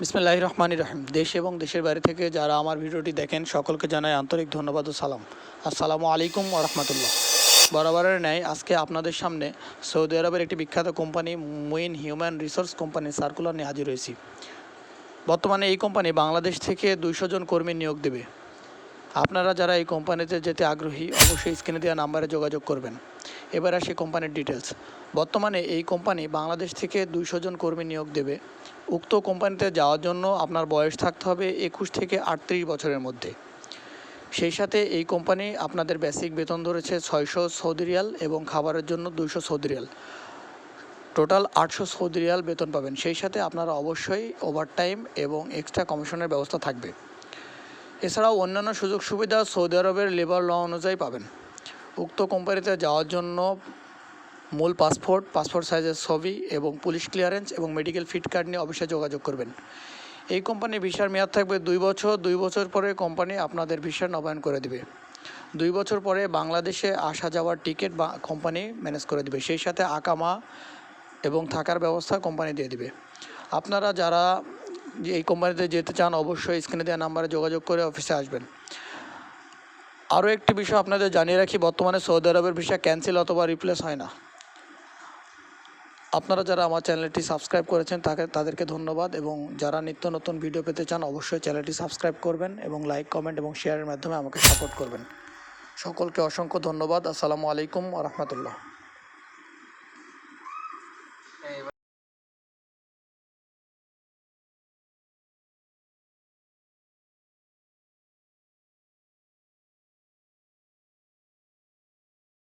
বিসমিল্লাহ রহমান রহিম। দেশ এবং দেশের বাইরে থেকে যারা আমার ভিডিওটি দেখেন, সকলকে জানাই আন্তরিক ধন্যবাদ ও সালাম। আসসালামু আলাইকুম রহমতুল্লাহ। বরাবরের ন্যায়, আজকে আপনাদের সামনে সৌদি আরবের একটি বিখ্যাত company, Muin human resource company circular নিয়ে হাজির হয়েছি। বর্তমানে এই কোম্পানি বাংলাদেশ থেকে দুইশো জন কর্মী নিয়োগ দেবে। আপনারা যারা এই কোম্পানিতে যেতে আগ্রহী, অবশ্যই স্ক্রিনে দেওয়া নাম্বারে যোগাযোগ করবেন। এবার আসি কোম্পানির ডিটেলস বর্তমানে এই কোম্পানি বাংলাদেশ থেকে দুইশো জন কর্মী নিয়োগ দেবে। উক্ত কোম্পানিতে যাওয়ার জন্য আপনার বয়স থাকতে হবে একুশ থেকে আটত্রিশ বছরের মধ্যে। সেই সাথে এই কোম্পানি আপনাদের বেসিক বেতন ধরেছে ছয়শো সৌদি রিয়াল এবং খাবারের জন্য দুইশো সৌদি রিয়াল। টোটাল আটশো সৌদি রিয়াল বেতন পাবেন। সেই সাথে আপনারা অবশ্যই ওভারটাইম এবং এক্সট্রা কমিশনের ব্যবস্থা থাকবে। এছাড়াও অন্যান্য সুযোগ সুবিধা সৌদি আরবের লেবার ল অনুযায়ী পাবেন। উক্ত কোম্পানিতে যাওয়ার জন্য মূল পাসপোর্ট পাসপোর্ট সাইজের ছবি এবং পুলিশ ক্লিয়ারেন্স এবং মেডিকেল ফিট কার্ড নিয়ে অফিসে যোগাযোগ করবেন। এই কোম্পানির ভিসার মেয়াদ থাকবে দুই বছর। দুই বছর পরে কোম্পানি আপনাদের ভিসা নবায়ন করে দিবে। দুই বছর পরে বাংলাদেশে আসা যাওয়ার টিকিট বা কোম্পানি ম্যানেজ করে দিবে। সেই সাথে আকামা এবং থাকার ব্যবস্থা কোম্পানি দিয়ে দিবে। আপনারা যারা এই কোম্পানিতে যেতে চান, অবশ্যই স্ক্রিনে দেওয়া নাম্বারে যোগাযোগ করে অফিসে আসবেন। আরও একটি বিষয় আপনাদের জানিয়ে রাখি, বর্তমানে সৌদি আরবের ভিসা ক্যান্সেল অথবা রিপ্লেস হয় না। আপনারা যারা আমার চ্যানেলটি সাবস্ক্রাইব করেছেন, তাকে, তাদেরকে ধন্যবাদ এবং যারা নিত্য নতুন ভিডিও পেতে চান, অবশ্যই চ্যানেলটি সাবস্ক্রাইব করবেন এবং লাইক কমেন্ট এবং শেয়ারের মাধ্যমে আমাকে সাপোর্ট করবেন। সকলকে অসংখ্য ধন্যবাদ। আসসালামু আলাইকুম রহমতুল্লাহ।